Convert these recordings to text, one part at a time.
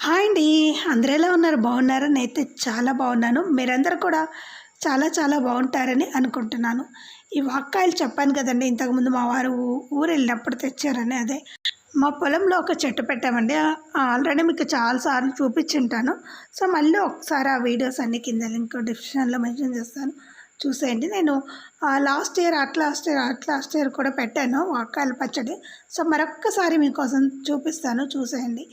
Hi అండి. అందరూ ఎలా ఉన్నారు? బాగున్నారా? నేనైతే చాలా బాగున్నాను. మీరందరూ కూడా చాలా చాలా బాగుంటారని అనుకుంటున్నాను. ఈ వాక్కాయలు చెప్పాను కదండి. ఇంతకుముందు మా వారు ఊరు వెళ్ళినప్పుడు తెచ్చారని అదే. మా పొలంలో ఒక చెట్టు పెట్టామండి. ఆల్రెడీ మీకు చాలాసార్లు చూపించుంటాను. సో మళ్ళీ ఒకసారి ఆ వీడియోస్ అన్ని కింద లింక్ డిస్క్రిప్షన్లో మెన్షన్ చేస్తాను. చూసేయండి. నేను last year at last year at last year కూడా పెట్టాను వాక్కాయల పచ్చడి. సో మరొక్కసారి మీకోసం చూపిస్తాను. చూసేయండి.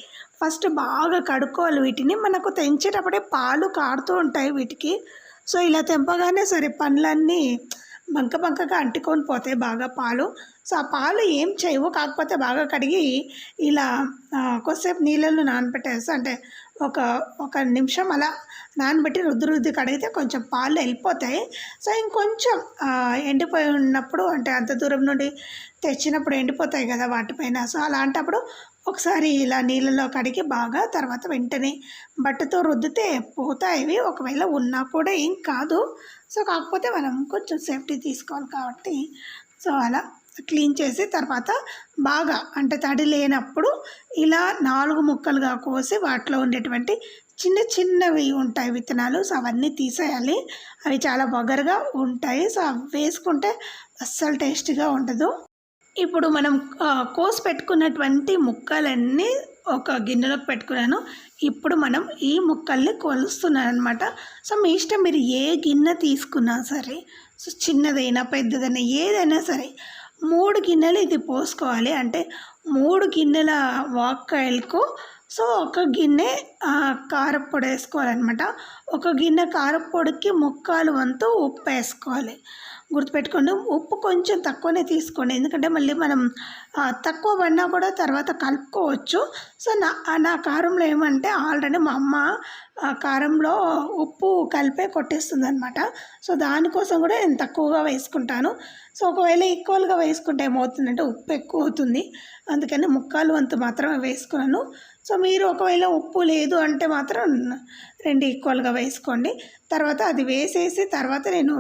ఫస్ట్ బాగా కడుక్కోవాలి వీటిని. మనకు తెంచేటప్పుడే పాలు కాడుతూ ఉంటాయి వీటికి. సో ఇలా తెంపగానే సరే పండ్లన్నీ బంక బంకగా అంటుకొని పోతాయి బాగా పాలు. సో ఆ పాలు ఏం చేయవు. కాకపోతే బాగా కడిగి ఇలా కొద్దిసేపు నీళ్ళల్లో నానబెట్టేసి అంటే ఒక ఒక నిమిషం అలా నానబెట్టి రుద్ది రుద్ది కడిగితే కొంచెం పాలు వెళ్ళిపోతాయి. సో ఇంకొంచెం ఎండిపోయి ఉన్నప్పుడు అంటే అంత దూరం నుండి తెచ్చినప్పుడు ఎండిపోతాయి కదా వాటిపైన సో అలాంటప్పుడు ఒకసారి ఇలా నీళ్ళలో కడిగి బాగా తర్వాత వెంటనే బట్టతో రుద్దితే పోతాయి ఇవి ఒకవేళ ఉన్నా కూడా ఏం కాదు. సో కాకపోతే మనం కొంచెం సేఫ్టీ తీసుకోవాలి కాబట్టి. సో అలా క్లీన్ చేసి తర్వాత బాగా అంటే తడి లేనప్పుడు ఇలా నాలుగు ముక్కలుగా కోసి వాటిలో ఉండేటువంటి చిన్న చిన్నవి ఉంటాయి విత్తనాలు. సో అవన్నీ తీసేయాలి. అవి చాలా బొగరుగా ఉంటాయి. సో అవి వేసుకుంటే అస్సలు టేస్టీగా ఉండదు. ఇప్పుడు మనం కోసి పెట్టుకున్నటువంటి ముక్కలన్నీ ఒక గిన్నెలోకి పెట్టుకున్నాను. ఇప్పుడు మనం ఈ ముక్కల్ని కొలుస్తున్నాను అనమాట సో మీ ఇష్టం మీరు ఏ గిన్నె తీసుకున్నా సరే సో చిన్నదైనా పెద్దదైనా ఏదైనా సరే మూడు గిన్నెలు ఇది పోసుకోవాలి. అంటే మూడు గిన్నెల వాక్కాయలకు సో ఒక గిన్నె కారపొడి కారప్పొడి వేసుకోవాలన్నమాట. ఒక గిన్నె కారప్పొడికి ముక్కాలు వంతు ఉప్పు వేసుకోవాలి. గుర్తుపెట్టుకోండి. ఉప్పు కొంచెం తక్కువనే తీసుకోండి. ఎందుకంటే మళ్ళీ మనం తక్కువ పడినా కూడా తర్వాత కలుపుకోవచ్చు. సో నా నా కారంలో ఏమంటే ఆల్రెడీ మా అమ్మ కారంలో ఉప్పు కలిపే కొట్టేస్తుంది అనమాట సో దానికోసం కూడా నేను తక్కువగా వేసుకుంటాను. సో ఒకవేళ ఈక్వల్గా వేసుకుంటే ఏమవుతుందంటే ఉప్పు ఎక్కువ అవుతుంది. అందుకని ముక్కాలు వంతు మాత్రమే వేసుకున్నాను. సో మీరు ఒకవేళ ఉప్పు లేదు అంటే మాత్రం రెండు ఈక్వల్గా వేసుకోండి. తర్వాత అది వేసేసి తర్వాత నేను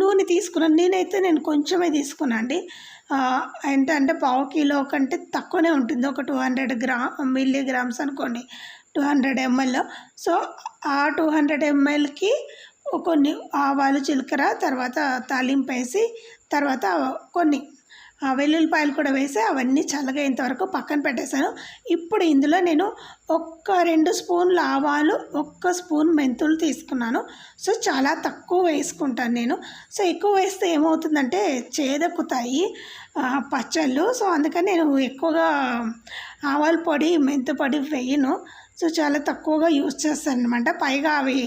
నూనె తీసుకున్నాను. నేనైతే నేను కొంచెమే తీసుకున్నాను అండి. ఏంటంటే పావు కిలో కంటే తక్కువనే ఉంటుంది. ఒక టూ హండ్రెడ్ గ్రా మిల్లీ గ్రామ్స్ అనుకోండి. Two hundred ML. సో ఆ టూ హండ్రెడ్ ఎంఎల్కి కొన్ని ఆవాలు చిలకర తర్వాత తాలింపు వేసి తర్వాత కొన్ని వెల్లుల్లిపాయలు కూడా వేసి అవన్నీ చల్లగైనంత వరకు పక్కన పెట్టేశాను. ఇప్పుడు ఇందులో నేను ఒక్క రెండు స్పూన్లు ఆవాలు ఒక్క స్పూన్ మెంతులు తీసుకున్నాను. సో చాలా తక్కువ వేసుకుంటాను నేను. సో ఎక్కువ వేస్తే ఏమవుతుందంటే చేదక్కుతాయి పచ్చళ్ళు. సో అందుకని నేను ఎక్కువగా ఆవాల పొడి మెంతు పొడి వేయను. సో చాలా తక్కువగా యూజ్ చేస్తాను అనమాట పైగా అవి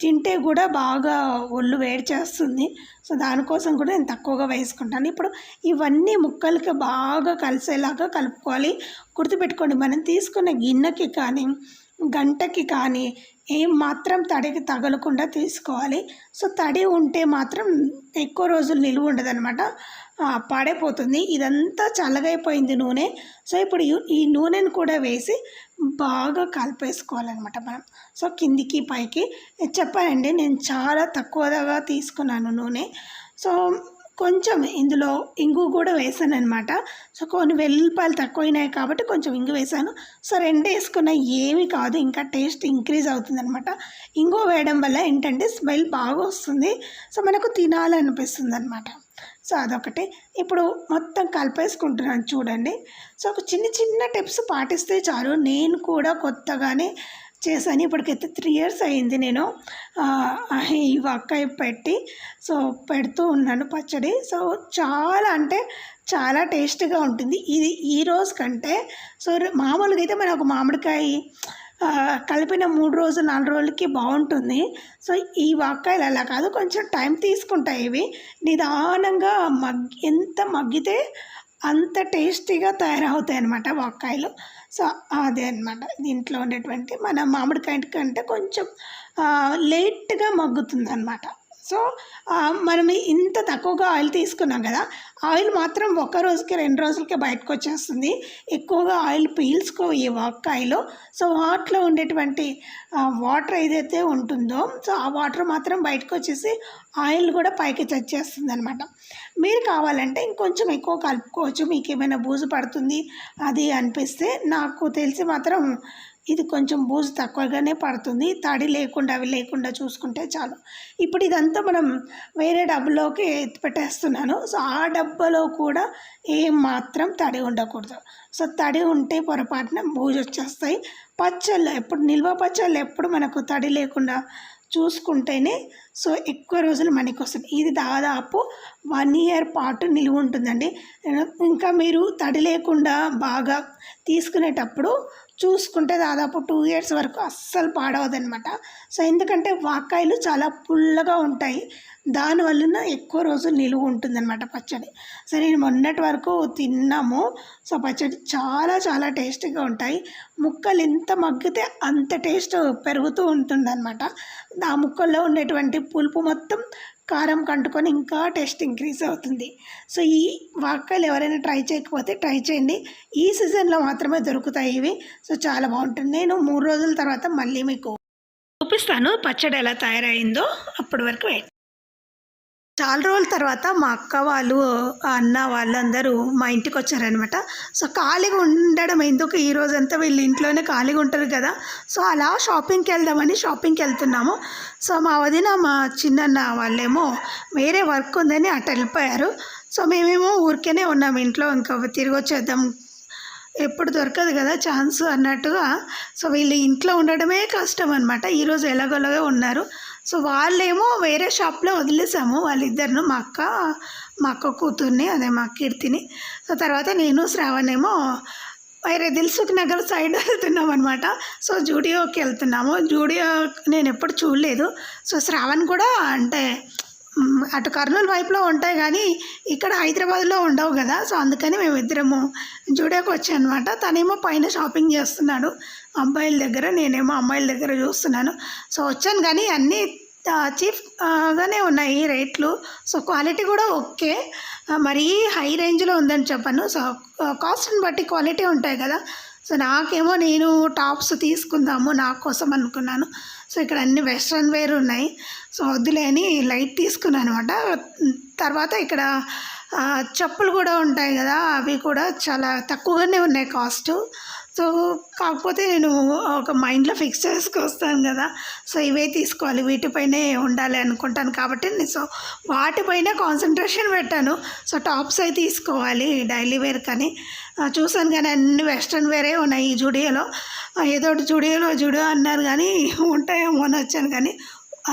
తింటే కూడా బాగా ఒళ్ళు వేడి చేస్తుంది. సో దానికోసం కూడా నేను తక్కువగా వేసుకుంటాను. ఇప్పుడు ఇవన్నీ ముక్కలకి బాగా కలిసేలాగా కలుపుకోవాలి. గుర్తుపెట్టుకోండి మనం తీసుకున్న గిన్నెకి కానీ గంటకి కానీ ఏం మాత్రం తడికి తగలకుండా తీసుకోవాలి. సో తడి ఉంటే మాత్రం ఎక్కువ రోజులు నిలువ ఉండదు అనమాట పాడైపోతుంది. ఇదంతా చల్లగైపోయింది నూనె. సో ఇప్పుడు ఈ- ఈ నూనెను కూడా వేసి బాగా కలిపేసుకోవాలన్నమాట మనం. సో కిందికి పైకి. చెప్పానండి నేను చాలా తక్కువగా తీసుకున్నాను నూనె. సో కొంచెం ఇందులో ఇంగు కూడా వేసాను అనమాట సో కొన్ని వెల్లుల్లిపాయలు తక్కువైనాయి కాబట్టి కొంచెం ఇంగు వేసాను. సో రెండు వేసుకున్న ఏమి కాదు. ఇంకా టేస్ట్ ఇంక్రీజ్ అవుతుంది అనమాట ఇంగు వేయడం వల్ల ఏంటంటే స్మెల్ బాగా వస్తుంది. సో మనకు తినాలనిపిస్తుంది అనమాట సో అదొకటి. ఇప్పుడు మొత్తం కలిపేసుకుంటున్నాను చూడండి. సో ఒక చిన్న చిన్న టిప్స్ పాటిస్తే చాలు. నేను కూడా కొత్తగానే చేశాను. ఇప్పటికైతే త్రీ ఇయర్స్ అయింది నేను. ఈ వక్కాయ పెట్టి సో పెడుతూ ఉన్నాను పచ్చడి. సో చాలా అంటే చాలా టేస్ట్గా ఉంటుంది. ఇది ఈ రోజు కంటే సో మామూలుగా అయితే మనకు మామిడికాయ కలిపిన మూడు రోజులు నాలుగు రోజులకి బాగుంటుంది. సో ఈ వాకాయలు అలా కాదు. కొంచెం టైం తీసుకుంటాయి ఇవి. నిదానంగా మగ్ ఎంత మగ్గితే అంత టేస్టీగా తయారవుతాయి అన్నమాట వాక్కాయలు. సో అదే అన్నమాట. దీంట్లో ఉండేటువంటి మన మామిడికాయ కంటే కొంచెం లేట్గా మగ్గుతుంది అనమాట సో మనం ఇంత తక్కువగా ఆయిల్ తీసుకున్నాం కదా ఆయిల్ మాత్రం ఒక రోజుకి రెండు రోజులకి బయటకు వచ్చేస్తుంది ఎక్కువగా ఆయిల్ పీల్చుకో ఈ వాక్కాయలో. సో వాటిలో ఉండేటువంటి వాటర్ ఏదైతే ఉంటుందో సో ఆ వాటర్ మాత్రం బయటకు వచ్చేసి ఆయిల్ కూడా పైకి చచ్చేస్తుంది అనమాట మీరు కావాలంటే ఇంకొంచెం ఎక్కువ కలుపుకోవచ్చు. మీకు ఏమైనా బూజు పడుతుంది అది అనిపిస్తే నాకు తెలిసి మాత్రం ఇది కొంచెం బూజు తక్కువగానే పడుతుంది. తడి లేకుండా అవి లేకుండా చూసుకుంటే చాలు. ఇప్పుడు ఇదంతా మనం వేరే డబ్బులోకి ఎత్తి పెట్టేస్తున్నాను. సో ఆ డబ్బాలో కూడా ఏం మాత్రం తడి ఉండకూడదు. సో తడి ఉంటే పొరపాటున బూజు వచ్చేస్తాయి. పచ్చళ్ళు ఎప్పుడు నిల్వ పచ్చళ్ళు ఎప్పుడు మనకు తడి లేకుండా చూసుకుంటేనే సో ఎక్కువ రోజులు మనకి వస్తుంది ఇది దాదాపు వన్ ఇయర్ పాటు నిలువ ఉంటుందండి. ఇంకా మీరు తడి లేకుండా బాగా తీసుకునేటప్పుడు చూసుకుంటే దాదాపు టూ ఇయర్స్ వరకు అస్సలు పాడవదనమాట. సో ఎందుకంటే వాకాయలు చాలా పుల్లగా ఉంటాయి. దానివలన ఎక్కువ రోజులు నిలువ ఉంటుందన్నమాట పచ్చడి. సో నేను మొన్నటి వరకు తిన్నాము. సో పచ్చడి చాలా చాలా టేస్టీగా ఉంటాయి. ముక్కలు ఎంత మగ్గితే అంత టేస్ట్ పెరుగుతూ ఉంటుందన్నమాట. ఆ ముక్కల్లో ఉండేటువంటి పులుపు మొత్తం కారం కంటుకొని ఇంకా టేస్ట్ ఇంక్రీజ్ అవుతుంది. సో ఈ వాక్కలు ఎవరైనా ట్రై చేయకపోతే ట్రై చేయండి. ఈ సీజన్లో మాత్రమే దొరుకుతాయి ఇవి. సో చాలా బాగుంటుంది. నేను మూడు రోజుల తర్వాత మళ్ళీ మీకు చూపిస్తాను పచ్చడి ఎలా తయారైందో. అప్పటి వరకు వెయిట్ చాలా రోజుల తర్వాత మా అక్క వాళ్ళు అన్న వాళ్ళందరూ మా ఇంటికి వచ్చారనమాట సో ఖాళీగా ఉండడం ఎందుకు? ఈ రోజంతా వీళ్ళు ఇంట్లోనే ఖాళీగా ఉంటారు కదా. సో అలా షాపింగ్కి వెళ్దామని షాపింగ్కి వెళ్తున్నాము. సో మా వదిన మా చిన్నన్న వాళ్ళేమో వేరే వర్క్ ఉందని అటు వెళ్ళిపోయారు. సో మేమేమో ఊరికేనే ఉన్నాం ఇంట్లో. ఇంకా తిరిగి వచ్చేద్దాం. ఎప్పుడు దొరకదు కదా ఛాన్స్ అన్నట్టుగా. సో వీళ్ళు ఇంట్లో ఉండడమే కష్టం అనమాట ఈరోజు ఎలాగోలాగా ఉన్నారు. సో వాళ్ళేమో వేరే షాప్లో వదిలేసాము. వాళ్ళిద్దరిను మా అక్క మా అక్క కూతుర్ని అదే మా కీర్తిని. సో తర్వాత నేను శ్రావణ్ ఏమో వేరే దిల్సుఖ్ నగర్ సైడ్ వెళ్తున్నాం అనమాట సో జూడియోకి వెళ్తున్నాము. జూడియో నేను ఎప్పుడు చూడలేదు. సో శ్రావణ్ కూడా అంటే అటు కర్నూలు వైపులో ఉంటాయి కానీ ఇక్కడ హైదరాబాద్లో ఉండవు కదా. సో అందుకని మేము ఇద్దరము జూడియోకి వచ్చానమాట తనేమో పైన షాపింగ్ చేస్తున్నాడు. అబ్బాయిల దగ్గర నేనేమో అమ్మాయిల దగ్గర చూస్తున్నాను. సో వచ్చాను కానీ అన్నీ చీప్గానే ఉన్నాయి రేట్లు. సో క్వాలిటీ కూడా ఓకే. మరీ హై రేంజ్లో ఉందని చెప్పాను. సో కాస్ట్ని బట్టి క్వాలిటీ ఉంటాయి కదా. సో నాకేమో నేను టాప్స్ తీసుకుందాము నా కోసం అనుకున్నాను. సో ఇక్కడ అన్ని వెస్ట్రన్ వేర్ ఉన్నాయి. సో వద్దులే అని లైట్ తీసుకున్నాను అనమాట తర్వాత ఇక్కడ చెప్పులు కూడా ఉంటాయి కదా అవి కూడా చాలా తక్కువగానే ఉన్నాయి కాస్ట్. సో కాకపోతే నేను ఒక మైండ్లో ఫిక్స్ చేసుకొస్తాను కదా. సో ఇవే తీసుకోవాలి. వీటిపైనే ఉండాలి అనుకుంటాను కాబట్టి నేను సో వాటిపైనే కాన్సన్ట్రేషన్ పెట్టాను. సో టాప్స్ అయి తీసుకోవాలి డైలీ వేర్ కానీ. చూసాను కానీ అన్ని వెస్ట్రన్ వేరే ఉన్నాయి ఈ జుడియోలో. ఏదో ఒకటి జుడియోలో జుడియో అన్నారు కానీ ఉంటాయేమో అని వచ్చాను కానీ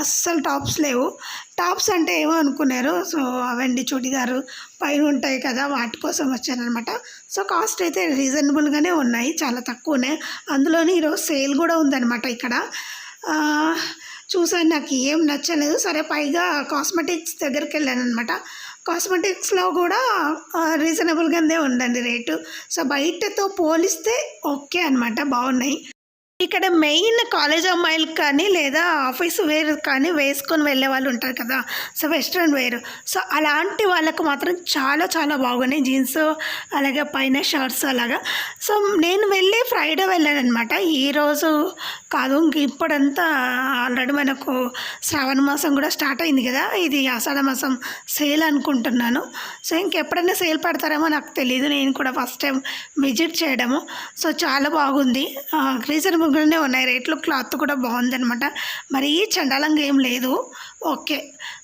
అస్సలు టాప్స్ లేవు. టాప్స్ అంటే ఏమో అనుకున్నారు. సో అవండి చుడిదారు పైన ఉంటాయి కదా వాటి కోసం వచ్చానమాట సో కాస్ట్ అయితే రీజనబుల్గానే ఉన్నాయి చాలా తక్కువనే. అందులోని ఈరోజు సేల్ కూడా ఉందన్నమాట ఇక్కడ. చూసాను నాకు ఏం నచ్చలేదు. సరే పైగా కాస్మెటిక్స్ దగ్గరికి వెళ్ళాను అనమాట కాస్మెటిక్స్లో కూడా రీజనబుల్గానే ఉందండి రేటు. సో బయటతో పోలిస్తే ఓకే అనమాట బాగున్నాయి. ఇక్కడ మెయిన్ కాలేజ్ అమ్మాయిలకు కానీ లేదా ఆఫీస్ వేర్ కానీ వేసుకొని వెళ్ళే వాళ్ళు ఉంటారు కదా. So western wear. సో అలాంటి వాళ్ళకు మాత్రం చాలా చాలా బాగున్నాయి జీన్స్ అలాగే పైన షర్ట్స్ అలాగా. సో నేను వెళ్ళి ఫ్రైడే వెళ్ళాను అనమాట ఈరోజు కాదు ఇంక ఇప్పుడంతా ఆల్రెడీ మనకు శ్రావణ మాసం కూడా స్టార్ట్ అయింది కదా. ఇది ఆషాఢ మాసం సేల్ అనుకుంటున్నాను. సో ఇంకెప్పుడైనా సేల్ పెడతారేమో నాకు తెలియదు నేను కూడా ఫస్ట్ టైం విజిట్ చేయడము. సో చాలా బాగుంది. రీజనబుల్గానే ఉన్నాయి. రేట్లు క్లాత్ కూడా బాగుందనమాట మరీ చండాలంగా ఏం లేదు. ఓకే.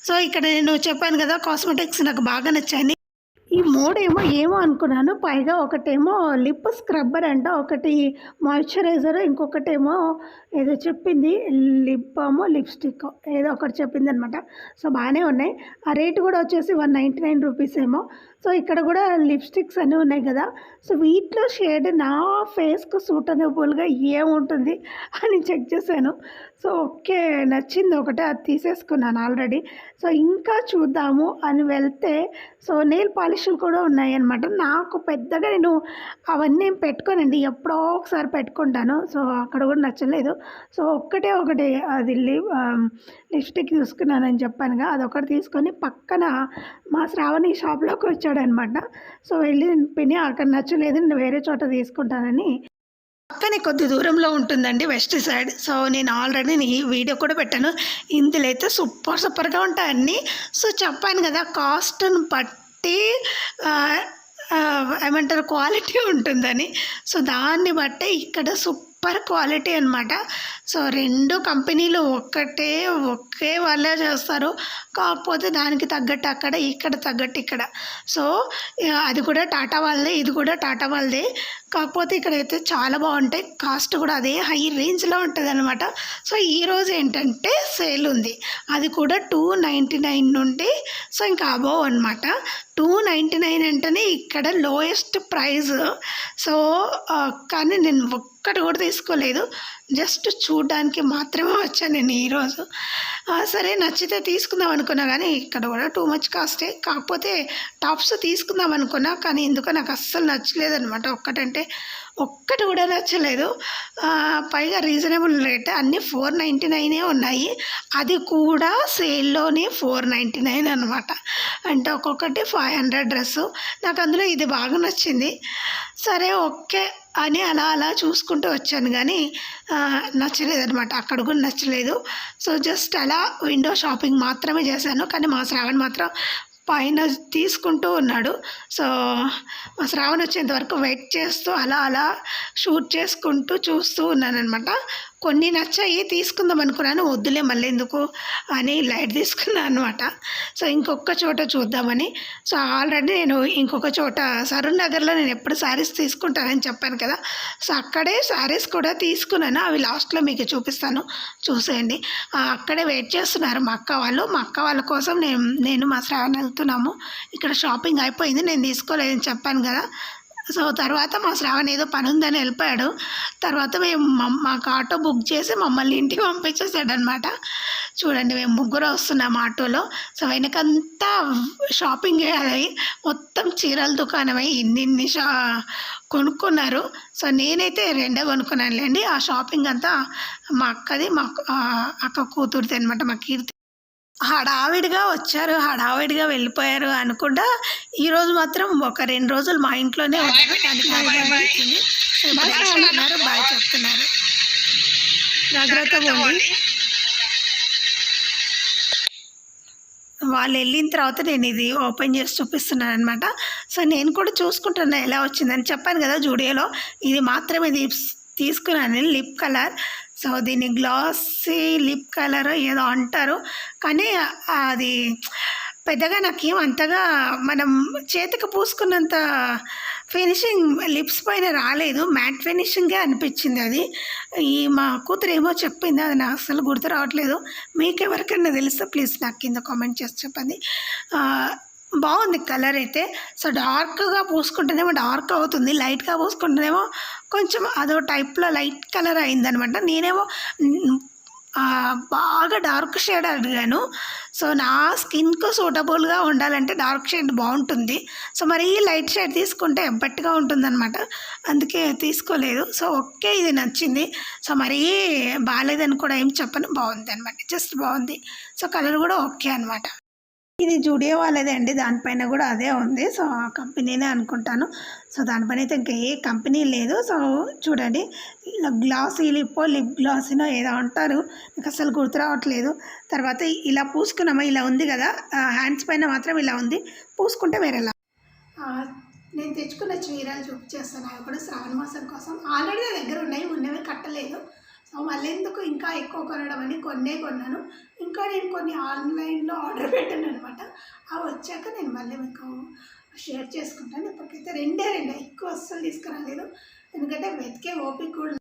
సో ఇక్కడ నేను చెప్పాను కదా కాస్మెటిక్స్ నాకు బాగా నచ్చాయి ఈ మూడేమో ఏమో అనుకున్నాను. పైగా ఒకటేమో లిప్ స్క్రబ్బర్ అంట ఒకటి మాయిశ్చరైజర్ ఇంకొకటేమో ఏదో చెప్పింది లిప్ బామో లిప్స్టిక్ ఏదో ఒకటి చెప్పింది అనమాట సో బాగానే ఉన్నాయి. ఆ రేటు కూడా వచ్చేసి వన్ నైంటీ నైన్ రూపీస్ ఏమో సో ఇక్కడ కూడా లిప్స్టిక్స్ అన్నీ ఉన్నాయి కదా. సో వీటిలో షేడ్ నా ఫేస్కు సూటబుల్గా ఏముంటుంది అని చెక్ చేశాను. సో ఓకే నచ్చింది ఒకటే అది తీసేసుకున్నాను ఆల్రెడీ. సో ఇంకా చూద్దాము అని వెళ్తే సో నెయిల్ పాలిష్లు కూడా ఉన్నాయన్నమాట. నాకు పెద్దగా నేను అవన్నీ పెట్టుకోనండి. ఎప్పుడో ఒకసారి పెట్టుకుంటాను. సో అక్కడ కూడా నచ్చలేదు. సో ఒక్కటే ఒకటి అది లిప్ లిప్స్టిక్ తీసుకున్నానని చెప్పానుగా. అదొకటి తీసుకొని పక్కన మా శ్రావణి షాప్లోకి వచ్చాడనమాట సో వెళ్ళి పిని అక్కడ నచ్చలేదు నేను వేరే చోట తీసుకుంటానని. పక్కనే కొద్ది దూరంలో ఉంటుందండి వెస్ట్ సైడ్. సో నేను ఆల్రెడీ ఈ వీడియో కూడా పెట్టాను. ఇందులో అయితే సూపర్ సూపర్గా ఉంటాయి అన్నీ సో చెప్పాను కదా కాస్ట్ని బట్టి ఏమంటారు క్వాలిటీ ఉంటుందని. సో దాన్ని బట్టి ఇక్కడ సూపర్ సూపర్ క్వాలిటీ అనమాట సో రెండు కంపెనీలు ఒక్కటే ఒకే వాళ్ళే చేస్తారు. కాకపోతే దానికి తగ్గట్టు అక్కడ ఇక్కడ తగ్గట్టు ఇక్కడ. సో అది కూడా టాటా వాళ్ళదే ఇది కూడా టాటా వాళ్ళదే. కాకపోతే ఇక్కడైతే చాలా బాగుంటాయి. కాస్ట్ కూడా అదే హై రేంజ్లో ఉంటుంది అనమాట సో ఈరోజు ఏంటంటే సేల్ ఉంది. అది కూడా టూ నైంటీ నైన్ నుండి సో ఇంకా అబోవ్ అనమాట టూ నైంటీ నైన్ అంటేనే ఇక్కడ లోయెస్ట్ ప్రైజ్ సో కానీ నేను ఒక్కటి కూడా తీసుకోలేదు. జస్ట్ చూడడానికి మాత్రమే వచ్చాను నేను ఈరోజు సరే నచ్చితే తీసుకుందాం అనుకున్నా కానీ ఇక్కడ కూడా టూ మచ్ కాస్టే కాకపోతే టాప్స్ తీసుకుందాం అనుకున్నా కానీ ఎందుకో నాకు అస్సలు నచ్చలేదు అనమాట ఒక్కటంటే ఒక్కటి కూడా నచ్చలేదు. పైగా రీజనబుల్ రేట్. అన్నీ ఫోర్ నైంటీ నైనే ఉన్నాయి. అది కూడా సేల్లోనే ఫోర్ నైంటీ నైన్ అనమాట అంటే ఒక్కొక్కటి ఫైవ్ హండ్రెడ్ డ్రెస్సు. నాకు అందులో ఇది బాగా నచ్చింది. సరే ఓకే అని అలా అలా చూసుకుంటూ వచ్చాను కానీ నచ్చలేదు అనమాట అక్కడ కూడా నచ్చలేదు. సో జస్ట్ అలా విండో షాపింగ్ మాత్రమే చేశాను. కానీ మా శ్రావణ్ మాత్రం పైన తీసుకుంటూ ఉన్నాడు. సో శ్రావణ్ వచ్చేంత వరకు వెయిట్ చేస్తూ అలా అలా షూట్ చేసుకుంటూ చూస్తూ ఉన్నానమాట కొన్ని నచ్చాయి తీసుకుందాం అనుకున్నాను. వద్దులే మళ్ళీ ఎందుకు అని లైట్ తీసుకున్నాను అనమాట సో ఇంకొక చోట చూద్దామని. సో ఆల్రెడీ నేను ఇంకొక చోట సరూర్ నగర్లో నేను ఎప్పుడు శారీస్ తీసుకుంటానని చెప్పాను కదా. సో అక్కడే శారీస్ కూడా తీసుకున్నాను. అవి లాస్ట్లో మీకు చూపిస్తాను. చూసేయండి. అక్కడే వెయిట్ చేస్తున్నారు మా అక్క వాళ్ళు. మా అక్క వాళ్ళ కోసం నేను నేను మా శ్రావణ వెళ్తున్నాము ఇక్కడ షాపింగ్ అయిపోయింది. నేను తీసుకోలేదని చెప్పాను కదా. సో తర్వాత మా శ్రావణ్ ఏదో పని ఉందని వెళ్ళిపోయాడు. తర్వాత మేము మాకు ఆటో బుక్ చేసి మమ్మల్ని ఇంటికి పంపించేసాడు అనమాట చూడండి మేము ముగ్గురు వస్తున్నాం ఆటోలో. సో వెనకంతా షాపింగ్ అది మొత్తం చీరల దుకాణమై. ఇన్ని ఇన్ని షా కొనుక్కున్నారు. సో నేనైతే రెండే కొనుక్కున్నానులేండి. ఆ షాపింగ్ అంతా మా అక్కది మా అక్క కూతురిది అనమాట మా కీర్తి. హడావిడిగా వచ్చారు హడావిడిగా వెళ్ళిపోయారు అనుకుంటా ఈరోజు మాత్రం ఒక రెండు రోజులు మా ఇంట్లోనే ఉన్నారు బాగా చెప్తున్నారు. జాగ్రత్త పోండి వాళ్ళు వెళ్ళిన తర్వాత నేను ఇది ఓపెన్ చేసి చూపిస్తున్నాను అనమాట సో నేను కూడా చూసుకుంటున్నా ఎలా వచ్చిందని చెప్పాను కదా జూడియోలో. ఇది మాత్రమే తీస్- తీసుకున్నాను లిప్ కలర్. సో దీన్ని గ్లాసీ లిప్ కలర్ ఏదో అంటారు. కానీ అది పెద్దగా నాకేం అంతగా మనం చేతికి పూసుకున్నంత ఫినిషింగ్ లిప్స్ పైన రాలేదు. మ్యాట్ ఫినిషింగే అనిపించింది అది. ఈ మా కూతురు ఏమో చెప్పింది అది నాకు అసలు గుర్తు రావట్లేదు. మీకు ఎవరికైనా తెలిస్తే ప్లీజ్ నాకు కింద కామెంట్ చేసి చెప్పండి. బాగుంది కలర్ అయితే. సో డార్క్గా పూసుకుంటేనేమో డార్క్ అవుతుంది లైట్గా పూసుకుంటేనేమో కొంచెం అదో టైప్లో లైట్ కలర్ అయిందనమాట. నేనేమో బాగా డార్క్ షేడ్ అడిగాను. సో నా స్కిన్కు సూటబుల్గా ఉండాలంటే డార్క్ షేడ్ బాగుంటుంది. సో మరి లైట్ షేడ్ తీసుకుంటే ఎబ్బట్టిగా ఉంటుందన్నమాట అందుకే తీసుకోలేదు. సో ఓకే ఇది నచ్చింది. సో మరీ బాగాలేదని కూడా ఏం చెప్పను. బాగుంది అనమాట. జస్ట్ బాగుంది. సో కలర్ కూడా ఓకే అనమాట. ఇది జూడియో వాళ్ళదే అండి. దానిపైన కూడా అదే ఉంది. సో ఆ కంపెనీనే అనుకుంటాను. సో దానిపైన అయితే ఇంకా ఏ కంపెనీ లేదు. సో చూడండి. ఇలా లిప్పో లిప్ గ్లాసీనో ఏదో అంటారు. నాకు అసలు గుర్తు రావట్లేదు. తర్వాత ఇలా పూసుకున్నామా? ఇలా ఉంది కదా. హ్యాండ్స్ పైన మాత్రం ఇలా ఉంది. పూసుకుంటే వేరేలా. నేను తెచ్చుకున్న చీరలు చూపించేస్తాను. అవి కూడా శ్రావణ మాసం కోసం. ఆల్రెడీ నా దగ్గర ఉన్నాయి. ఉన్నవి కట్టలేదు. మళ్ళీ ఎందుకు ఇంకా ఎక్కువ కొనడం అని కొన్నే కొన్నాను. ఇంకా నేను కొన్ని ఆన్లైన్లో ఆర్డర్ పెట్టాను అనమాట అవి వచ్చాక నేను మళ్ళీ మీకు షేర్ చేసుకుంటాను. ఇప్పటికైతే రెండే రెండే ఎక్కువ అస్సలు తీసుకురాలేదు. ఎందుకంటే వెతికే ఓపిక కూడా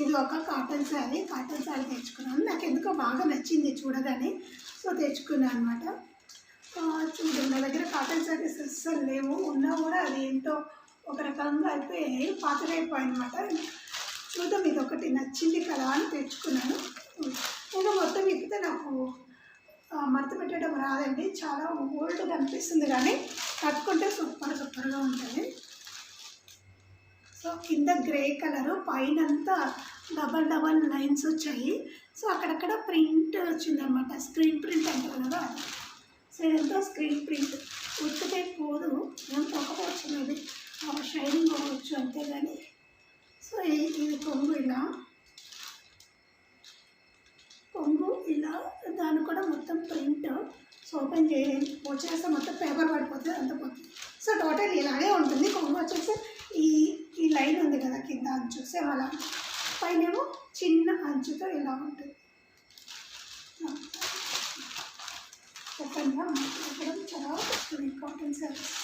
ఇది ఒక కాటన్ శారీ కాటన్ శారీ తెచ్చుకున్నాను. నాకు ఎందుకో బాగా నచ్చింది చూడగానే. సో తెచ్చుకున్నాను అనమాట చూడండి నా దగ్గర కాటన్ శారీస్ అస్సలు లేవు. ఉన్నా కూడా అది ఏంటో ఒక రకంగా అయిపోయాయి పాతరైపోయాయి అనమాట నచ్చింది కదా అని తెచ్చుకున్నాను. నేను మొత్తం ఇప్పితే నాకు మడత పెట్టడం రాదండి. చాలా ఓల్డ్ కనిపిస్తుంది కానీ కట్టుకుంటే సూపర్ సూపర్గా ఉంటుంది. సో కింద గ్రే కలరు పైన అంతా డబల్ డబల్ లైన్స్ వచ్చాయి. సో అక్కడక్కడ ప్రింట్ వచ్చిందనమాట స్క్రీన్ ప్రింట్ అంటారు కదా. సో ఇదంతా స్క్రీన్ ప్రింట్. ఉత్తితే పోదు. ఎంత ఒకటి అది షైనింగ్ అవ్వచ్చు అంతేగాని. సో ఇది కొంగు ఇలా. ఇలా దాని కూడా మొత్తం ప్రింట్ సో ఓపెన్ చేయ. వచ్చేస్తే మొత్తం పేపర్ పడిపోతుంది అంత పోతుంది. సో టోటల్ ఇలాగే ఉంటుంది. కొంగు వచ్చేసి ఈ ఈ లైన్ ఉంది కదా కింద అంచు సేమ్ అలా. పైనేమో చిన్న అంచుతో ఇలా ఉంటుంది. చెప్పండి చెప్పడం చాలా ఇంపార్టెన్స్ కాటన్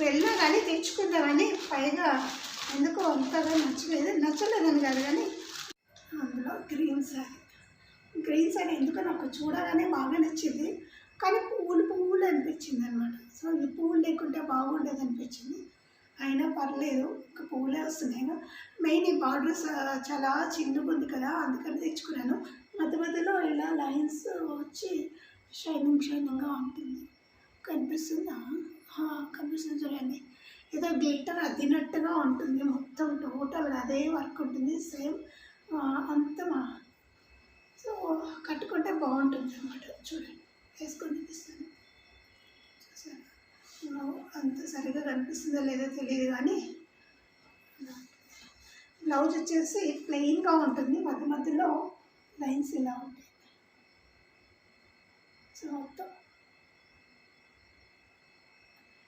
వెళ్ళా కానీ తెచ్చుకుందామని పైగా ఎందుకో అంతగా నచ్చలేదు. నచ్చలేదని కాదు కానీ అందులో గ్రీన్ శారీ గ్రీన్ శారీ ఎందుకో నాకు చూడగానే బాగా నచ్చింది. కానీ పువ్వులు పువ్వులు అనిపించింది అనమాట సో ఈ పువ్వులు లేకుంటే బాగుండేది అనిపించింది. అయినా పర్లేదు ఇంకా పువ్వులే వస్తున్నాయి. మెయిన్ ఈ బార్డర్స్ చాలా చిన్నగా ఉంది కదా అందుకని తెచ్చుకున్నాను. మధ్య మధ్యలో ఇలా లైన్స్ వచ్చి షైనింగ్ షైనింగ్గా ఉంటుంది. కనిపిస్తుందా? కనిపిస్తుంది చూడండి. ఏదో గ్లిటర్ అద్దినట్టుగా ఉంటుంది. మొత్తం టోటల్గా అదే వర్క్ ఉంటుంది. సేమ్ అంత సో కట్టుకుంటే బాగుంటుంది అన్నమాట. చూడండి. వేసుకొని చూపిస్తాను. అంత సరిగా కనిపిస్తుందో లేదో తెలియదు కానీ బ్లౌజ్ వచ్చేసి ప్లెయిన్గా ఉంటుంది. మధ్య మధ్యలో లైన్స్ ఇలా ఉంటాయి. సో మొత్తం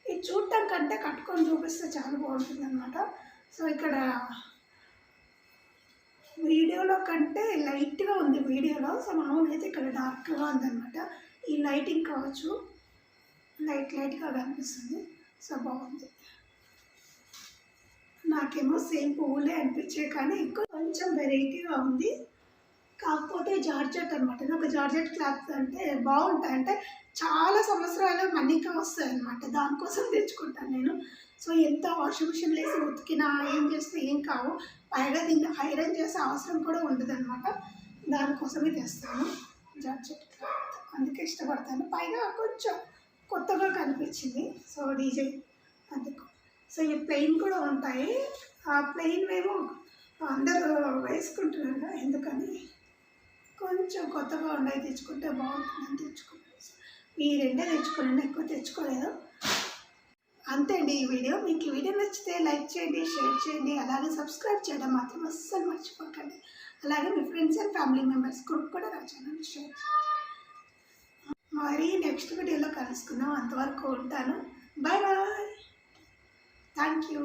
ఇది చూడటం కంటే కట్టుకొని చూపిస్తే చాలా బాగుంటుంది అనమాట సో ఇక్కడ వీడియోలో కంటే లైట్గా ఉంది వీడియోలో. సో మామూలుగా అయితే ఇక్కడ డార్క్గా ఉందన్నమాట. ఈ లైటింగ్ కావచ్చు. లైట్ లైట్గా కనిపిస్తుంది. సో బాగుంది. నాకేమో సేమ్ పువ్వులే అనిపించాయి కానీ ఎక్కువ కొంచెం వెరైటీగా ఉంది. కాకపోతే జార్జెట్ అనమాట ఒక జార్జెట్ క్లాత్ అంటే బాగుంటాయి. అంటే చాలా సంవత్సరాలు మన్నిక వస్తాయి అనమాట దానికోసం తెచ్చుకుంటాను నేను. సో ఎంత వాషింగ్ మిషన్ వేసి ఉతికినా ఏం చేస్తే ఏం కావు. పైగా దీన్ని ఐరన్ చేసే అవసరం కూడా ఉండదు అనమాట దానికోసమే తెస్తాను. జాడ్జెట్ క్లాత్ అందుకే ఇష్టపడతాను. పైగా కొంచెం కొత్తగా కనిపించింది. సో డీజే అందుకు. సో ఈ ప్లెయిన్ కూడా ఉంటాయి. ఆ ప్లెయిన్ మేము అందరూ వేసుకుంటున్నారు కదా, ఎందుకని? కొంచెం కొత్తగా ఉన్నాయి తెచ్చుకుంటే బాగుంటుందని తెచ్చుకుంటాను ఈ రెండే తెచ్చుకున్నాను ఎక్కువ తెచ్చుకోలేదు. అంతే అండి ఈ వీడియో. మీకు ఈ వీడియో నచ్చితే లైక్ చేయండి షేర్ చేయండి అలాగే సబ్స్క్రైబ్ చేయడం మాత్రం అస్సలు మర్చిపోకండి. అలాగే మీ friends and family members group కూడా నా ఛానల్ షేర్ మరి నెక్స్ట్ వీడియోలో కలుసుకుందాం. అంతవరకు ఉంటాను. Bye bye thank you